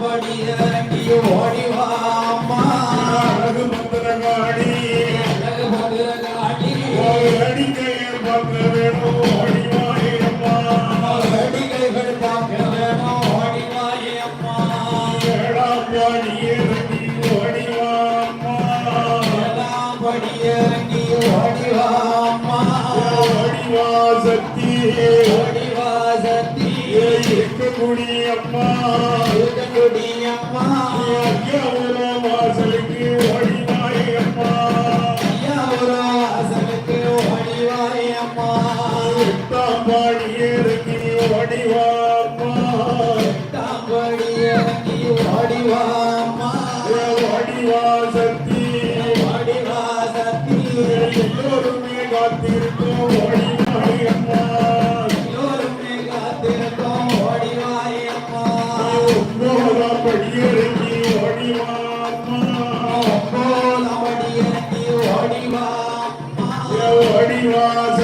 படி இறங்கி ஓடிவாமா. அழகு பத்திரகாளி அழகு மதுரகாளி அடிக்கையை பார்க்க வேணும் ஓடிவாயம்மா. அடிகைகள் பார்க்க வேணும் ஓடிவாயம்மா ஏழாம் பாடி இறங்கி ஓடிவாம்மா எல்லாம் படி இறங்கி ஓடிவாமா. ஓடிவா சக்தி ஓடிவா சக்தி இருக்கக்கூடிய அம்மா. আমার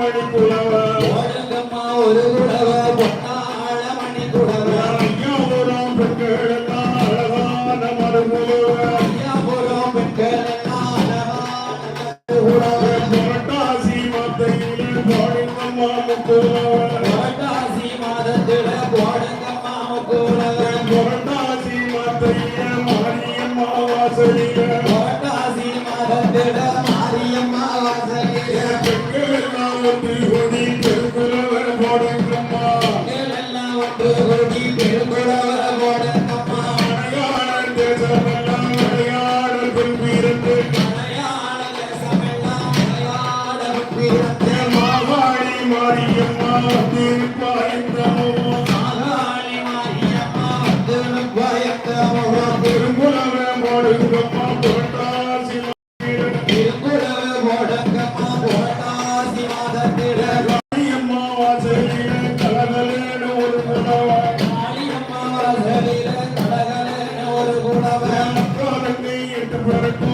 மணி குலவ ஓடுங்கம்மா ஒரு குடவ பொன்னாள மணி குடவ. ஐயாபுரம் பெண்களுக்கான அழகான மறுகுலவ ஐயாபுரம் பெண்கள் எல்லாம் அழகான குடவ. புரட்டாசி மத்தையில் போடுங்கம்மா முக்குலவ புரட்டாசி மாதத்தில போடுங்கம்மா குடவ புரட்டாசி மத்தையில் பிறந்த மாவாடி மாரியம்மா திருப்பாயந்தமோ மாகாளி மாரியம்மா வந்து பயத்தமோ பெருங்குலவ போடுங்கம்மா புரட்டாசி மத்தியில் திருக்குறள் போடுங்கம்மா புரட்டாசி மாதத்தில மாரியம்மா வாசலில கலகலேன ஒரு குலவ காளியம்மா வாசலில கடகலன ஒரு குடவன் மக்களுக்கு எட்டு பிறக்கும்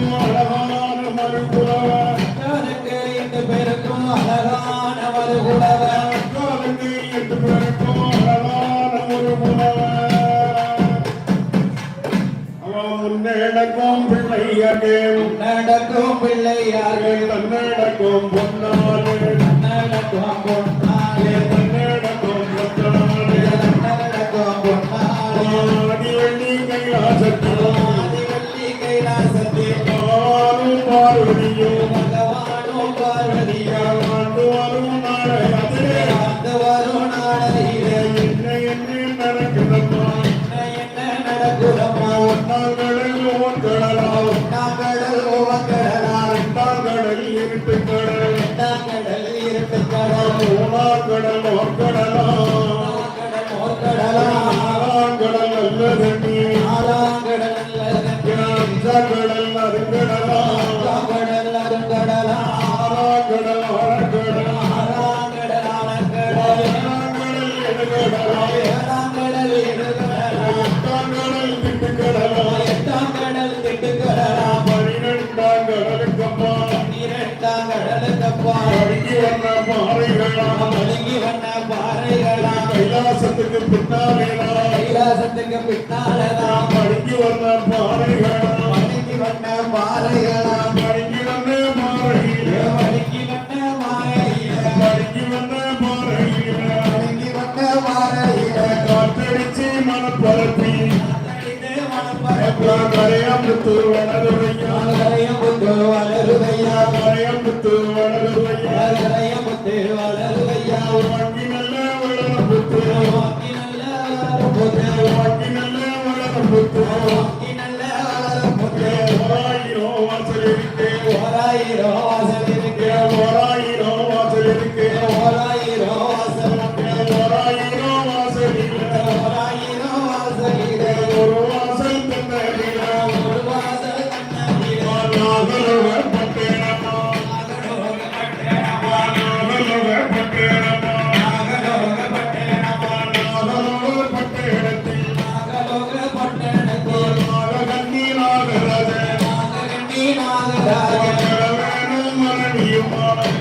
பிள்ளையகே நடக்கும் பிள்ளையார்கள். தன்னடக்கும் பொன்னாலே நடக்கும் பொன்னாலே தன்னடக்கும் பொன்னாலே நடக்கும் பொன்னாலே ஆதிவள்ளி கைலாசத்தில் ஆதிவள்ளி கைலாசத்தில் ஆளும் பார்வதியும். பகவானும் பார்வதியும். ஆண்டு வரும் நாளை அதிலே அந்த வரும் நாளையிலே என்ன என்ன நடக்குதம்மா? என்ன என்ன நடக்குதம்மா? ஒன்னாங்கடல் ஓன்கடலாம் நாங்கடல் ஓவக்கடலாம் ரெண்டாங்கடல் இருட்டு கடல் நாங்கடல் இருட்டு கடல் ஓர்கடலாம் கடல் நல்ல தண்ணி அஞ்சாங்கடல் அருங்கடலாம் கடல் ஆறாங்கடல் கைலாசத்துக்கு பின்னாலேலாம் கைலாசத்துக்கு பின்னாலதான். அடங்கி வந்த பாறைகளாம். ஒழுங்கி வந்த பாறைகளாம். அடங்கி வந்த பாறையிலே. ஒழுங்கி வந்த மாறையில அடங்கி வந்த பாறையிலே. ஒழுங்கி வந்த பாறையில. காத்தடிச்சு மனப்பரப்பி. கரையாம்புத்து வளருதையா கரையாம்புத்து வளருதையா மனைவியுமாக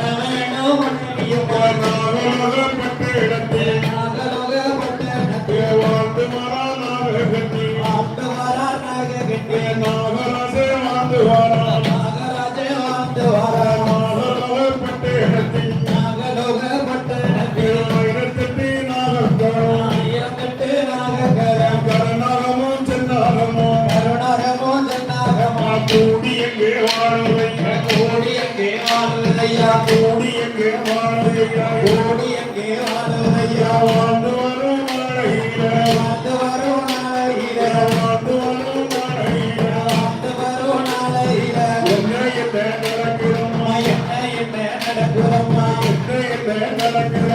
நடக்கிறது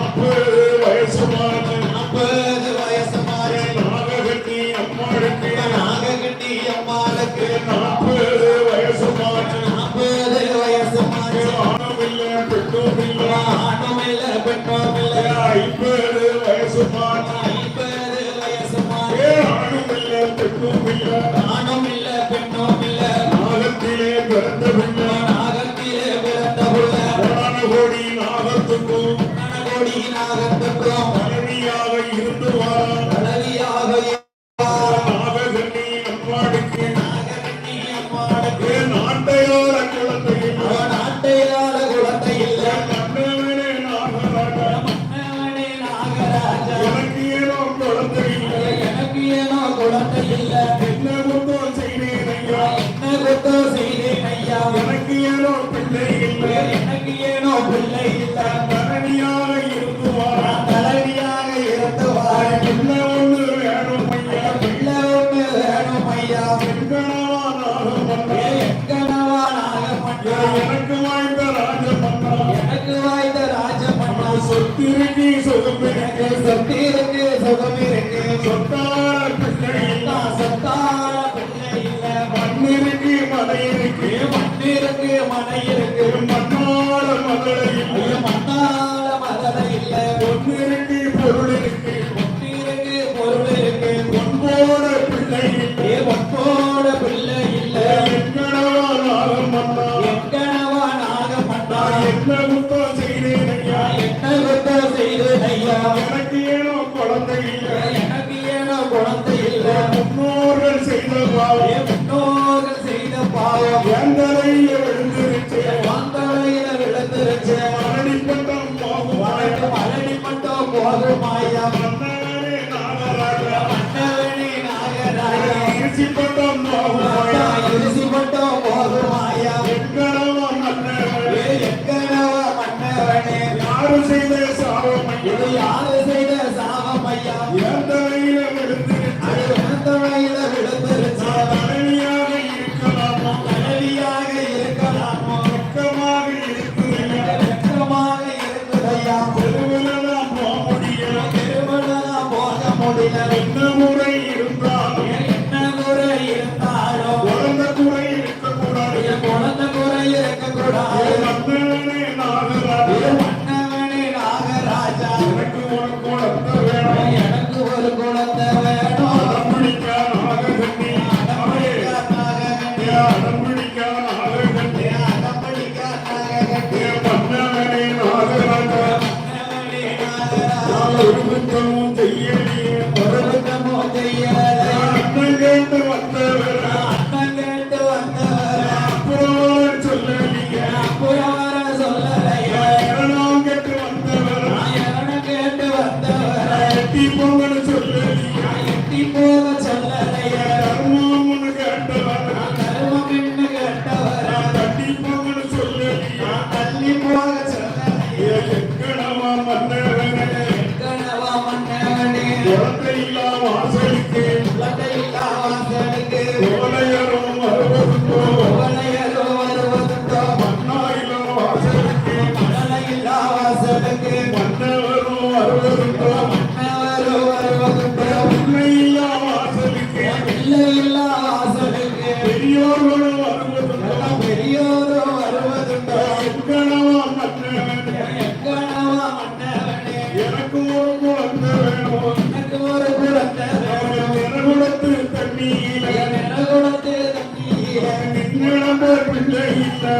பிறந்த பிள்ளை நாகத்திலே பிறந்த பிள்ளை புராண கோடி நாகத்துக்கும் புராண கோடி நாகத்துக்கும் மனைவியாக இருந்து வாரா மனைவியாக நாககண்ணி அம்மாடுக்கு குழந்தை நாட்டையார என்ன எனக்கு வாய்ந்த ராஜ பட்டா எனக்கு வாய்ந்த ராஜ பட்டா சொத்திருக்கு சொகம் எனக்கு. சொத்திருக்கு சொகம் இருக்கு சொத்தார பிள்ளை. இல்ல சொத்தார பிள்ளை இல்ல மண்ணிருக்கு மனை இருக்கு மண்ணிருக்கு மனை முன்னோர்கள் செய்த பாவம். எங்களையில விழுந்துருச்சு. வந்தளையில விழுந்துருச்சு. மரணிப்பட்டோம் போகும் மரணிப்பட்டோம் போதுமாயா மன்னவனே நாகராஜா. மன்னவனே நாகராஜா. இரிசிப்பட்டோம் போகுமாயா இரிசிப்பட்டோம் போதுமாயா எங்கடவா மன்னவனே எங்கடவா மன்னவனே யாரு செய்த சாபம்? இது யாரு இல்லா வாசலுக்கு மன்னவரும் வருவதுண்டோ மன்னவரும் வருவதுண்டோ இல்லை இல்லா வாசலுக்கு இல்லை இல்லா வாசலுக்கு பெரியோர்களும் வருவதுண்டோ பெரியோரும் வருவதுண்டோ எங்கனவா மன்னவன் எங்கனவா மன்னவனே எனக்கு ஒரு குழந்தை வேணும் எனக்கு ஒரு குழந்தை வேணும் நிறகுடத்து தண்ணீர் நிறகுடத்து தண்ணீர் நின்னடம்பர் பிள்ளை இல்லை